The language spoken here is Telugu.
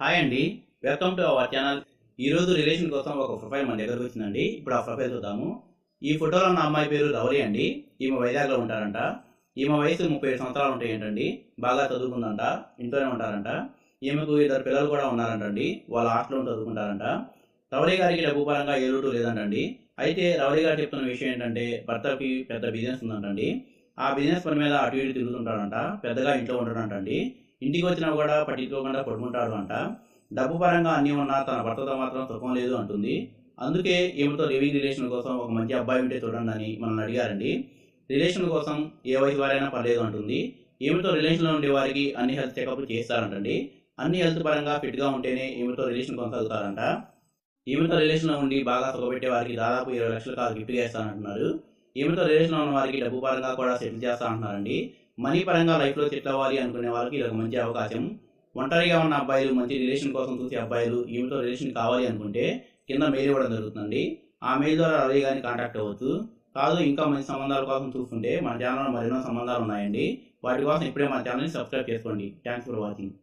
హాయ్ అండి. వెల్కమ్ టు అవర్ ఛానల్ ఈరోజు రిలేషన్ కోసం ఒక ప్రొఫైల్ మన దగ్గరకు వచ్చిందండి. ఇప్పుడు ఆ ప్రొఫైల్ చూద్దాము. ఈ ఫోటోలో ఉన్న అమ్మాయి పేరు రౌలి అండి. ఈమె వైజాగ్లో ఉంటారంట. ఈమె వయసు ముప్పై ఏడు సంవత్సరాలు ఉంటాయి ఏంటండి? బాగా చదువుకుందంట. ఇంట్లోనే ఉంటారంట. ఈమెకు ఇద్దరు పిల్లలు కూడా ఉన్నారంటండి. వాళ్ళ హాస్టల్లో చదువుకుంటారంట. రౌలి గారికి డబ్బు పరంగా ఏ రూటు లేదంటండి. అయితే రౌలి గారు చెప్తున్న విషయం ఏంటంటే భర్తకి పెద్ద బిజినెస్ ఉందంటండి. ఆ బిజినెస్ పని మీద అటు ఇటు తిరుగుతుంటాడంట పెద్దగా ఇంట్లో ఉండడంటండి ఇంటికి వచ్చినా కూడా పట్టించుకోకుండా పడుకుంటాడు అంట. డబ్బు పరంగా అన్నీ ఉన్నా తన భర్తతో మాత్రం సుఖం లేదు అంటుంది. అందుకే ఈమెతో లివింగ్ రిలేషన్ కోసం ఒక మంచి అబ్బాయి ఉంటే చూడండి అని మనల్ని అడిగారండి. రిలేషన్ కోసం ఏ వయసు వారైనా పర్లేదు అంటుంది. ఈమెతో రిలేషన్లో ఉండే వారికి అన్ని హెల్త్ చెకప్లు చేస్తారంటండి. అన్ని హెల్త్ పరంగా ఫిట్గా ఉంటేనే ఈమెతో రిలేషన్ కొనసాగుతారంట. ఈమెతో రిలేషన్లో ఉండి బాగా సుఖపెట్టే వారికి దాదాపు ఇరవై లక్షల కాదు గిఫ్ట్గా ఇస్తానంటున్నారు ఈమెతో రిలేషన్లో ఉన్న వారికి డబ్బు పరంగా కూడా సెటిల్ చేస్తా అంటున్నారండి మనీ పరంగా లైఫ్లో సెటిల్ అవ్వాలి అనుకునే వాళ్ళకి ఇది ఒక మంచి అవకాశం. ఒంటరిగా ఉన్న అబ్బాయిలు మంచి రిలేషన్ కోసం చూసే అబ్బాయిలు ఈమెతో రిలేషన్ కావాలి అనుకుంటే కింద మెయిల్ ఇవ్వడం జరుగుతుందండి. ఆ మెయిల్ ద్వారా రవి గారిని కాంటాక్ట్ అవ్వచ్చు. కాదు ఇంకా మంచి సంబంధాల కోసం చూస్తుంటే మన ఛానల్లో మరెన్నో సంబంధాలు ఉన్నాయండి. వాటి కోసం ఇప్పుడే మన ఛానల్ని సబ్స్క్రైబ్ చేసుకోండి. Thanks for watching